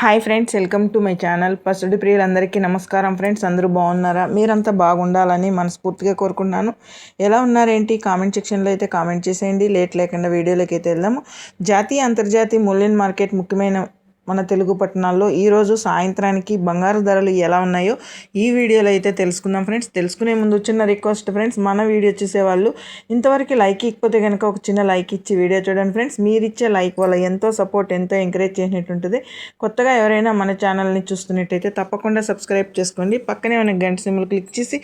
Hi friends welcome to my channel. పసుడి ప్రియులందరికీ నమస్కారం friends అందరూ బాగున్నారా? మీరంతా బాగుండాలని మనస్ఫూర్తిగా కోరుకుంటున్నాను. ఎలా ఉన్నారేంటి? కామెంట్ సెక్షన్లో అయితే కామెంట్ చేసేయండి. లేట్ లేకుండా వీడియోలోకి అయితే వెళ్దాము. జాతీయ అంతర్జాతీయ మూల్యం మార్కెట్ ముఖ్యమైన మన తెలుగు పట్టణాల్లో ఈరోజు సాయంత్రానికి బంగారు ధరలు ఎలా ఉన్నాయో ఈ వీడియోలో అయితే తెలుసుకుందాం ఫ్రెండ్స్. తెలుసుకునే ముందు చిన్న రిక్వెస్ట్ ఫ్రెండ్స్ మన వీడియో చూసేవాళ్ళు ఇంతవరకు లైక్ ఇకపోతే కనుక ఒక చిన్న లైక్ ఇచ్చి వీడియో చూడండి ఫ్రెండ్స్. మీరు ఇచ్చే లైక్ వల్ల ఎంతో సపోర్ట్ ఎంతో ఎంకరేజ్ చేసినట్టుంటుంది కొత్తగా ఎవరైనా మన ఛానల్ని చూస్తున్నట్టయితే తప్పకుండా సబ్స్క్రైబ్ చేసుకోండి. పక్కనే ఉన్న గంట సింబల్ క్లిక్ చేసి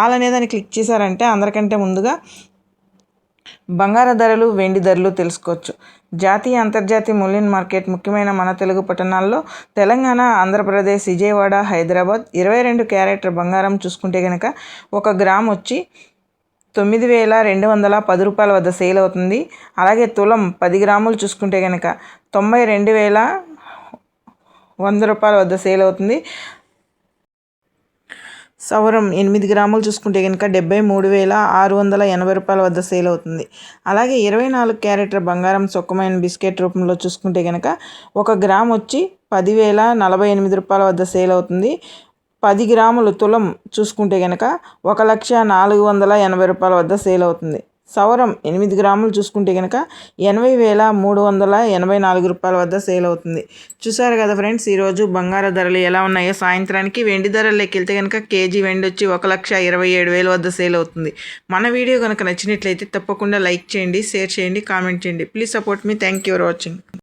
ఆల్ అనేదాన్ని క్లిక్ చేశారంటే అందరికంటే ముందుగా బంగార ధరలు వెండి ధరలు తెలుసుకోవచ్చు. జాతీయ అంతర్జాతీయ మూల్యం మార్కెట్ ముఖ్యమైన మన తెలుగు పట్టణాల్లో తెలంగాణ ఆంధ్రప్రదేశ్ విజయవాడ హైదరాబాద్ ఇరవై రెండు క్యారెట్ బంగారం చూసుకుంటే కనుక ఒక గ్రామ్ వచ్చి తొమ్మిది వేల రెండు వందల పది రూపాయల వద్ద సేల్ అవుతుంది. అలాగే తులం పది గ్రాములు చూసుకుంటే కనుక తొంభై రెండు వేల వంద రూపాయల వద్ద సేల్ అవుతుంది. సవరం ఎనిమిది గ్రాములు చూసుకుంటే కనుక డెబ్బై మూడు వేల ఆరు వందల ఎనభై రూపాయల వద్ద సేల్ అవుతుంది. అలాగే ఇరవై నాలుగు క్యారెట్ల బంగారం సొక్కమైన బిస్కెట్ రూపంలో చూసుకుంటే కనుక ఒక గ్రామ్ వచ్చి పదివేల నలభై ఎనిమిది రూపాయల వద్ద సేల్ అవుతుంది. పది గ్రాములు తులం చూసుకుంటే కనుక ఒక లక్ష నాలుగు వందల ఎనభై రూపాయల వద్ద సేల్ అవుతుంది. సవరం ఎనిమిది గ్రాములు చూసుకుంటే కనుక ఎనభై వేల మూడు వందల ఎనభై నాలుగు రూపాయల వద్ద సేల్ అవుతుంది. చూసారు కదా ఫ్రెండ్స్ ఈరోజు బంగారు ధరలు ఎలా ఉన్నాయో? సాయంత్రానికి వెండి ధరలు వెళ్తే కనుక కేజీ వెండి వచ్చి ఒక లక్ష ఇరవై ఏడు వేల వద్ద సేల్ అవుతుంది. మన వీడియో కనుక నచ్చినట్లయితే తప్పకుండా లైక్ చేయండి షేర్ చేయండి కామెంట్ చేయండి. Please support me. Thank you for watching.